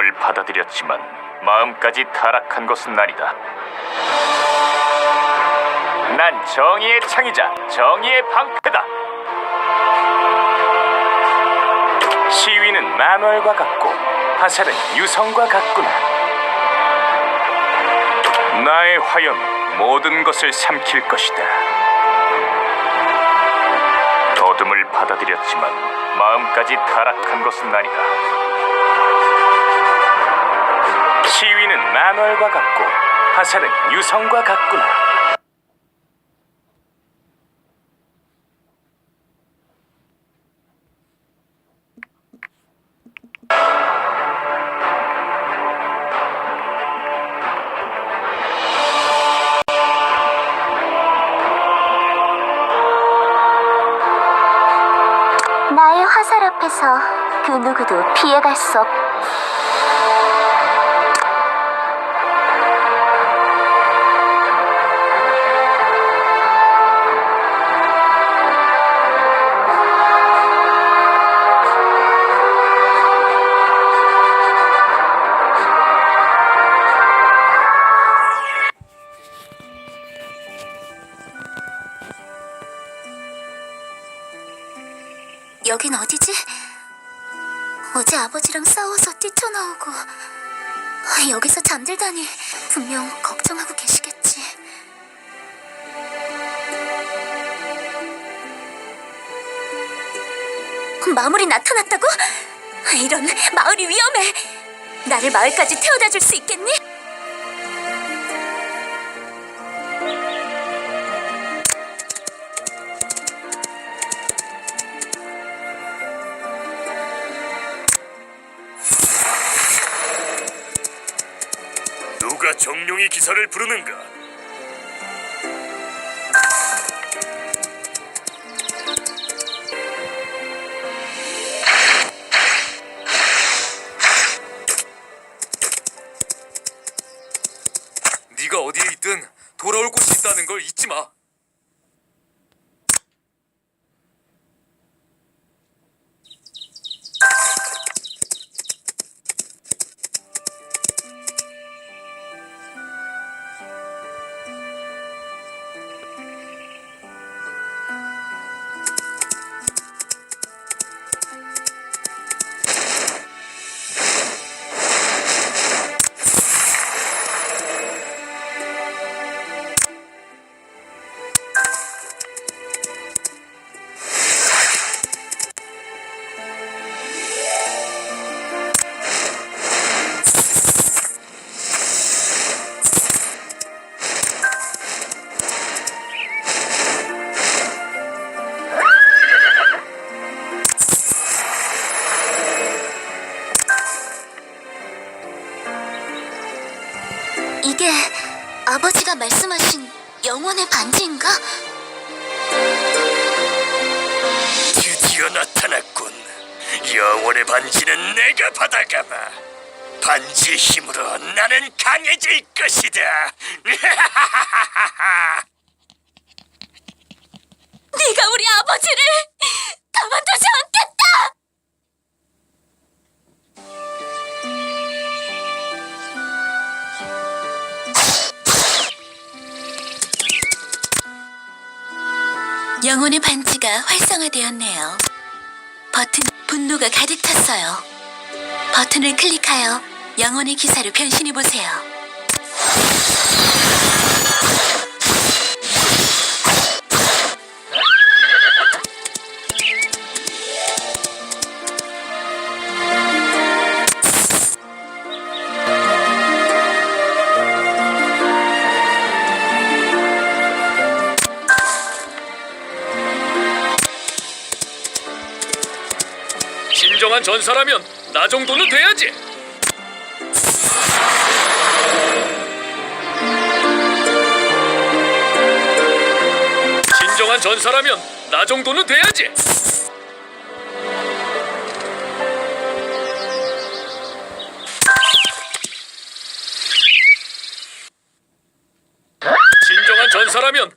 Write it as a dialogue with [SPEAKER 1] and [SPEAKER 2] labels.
[SPEAKER 1] 어둠을 받아들였지만 마음까지 타락한 것은 아니다. 난 정의의 창이자 정의의 방패다. 시위는 만월과 같고 화살은 유성과 같구나. 나의 화염이 모든 것을 삼킬 것이다. 어둠을 받아들였지만 마음까지 타락한 것은 아니다. 시위는 만월과 같고 화살은 유성과 같구나.
[SPEAKER 2] 나의 화살 앞에서 그 누구도 피해갈 수 없. 여긴 어디지? 어제 아버지랑 싸워서 뛰쳐나오고 여기서 잠들다니 분명 걱정하고 계시겠지. 마물이 나타났다고? 이런 마을이 위험해. 나를 마을까지 태워다 줄 수 있겠니?
[SPEAKER 1] 정룡의 기사를 부르는가?
[SPEAKER 2] 아버지가 말씀하신 영혼의 반지인가?
[SPEAKER 1] 드디어 나타났군. 영혼의 반지는 내가 받아가마. 반지의 힘으로 나는 강해질 것이다.
[SPEAKER 2] 네가 우리 아버지를 영혼의 반지가 활성화되었네요. 버튼 분노가 가득 찼어요. 버튼을 클릭하여 영혼의 기사로 변신해 보세요.
[SPEAKER 3] 진정한 전사라면 나 정도는 돼야지. 진정한 전사라면 나 정도는 돼야지. 전사라면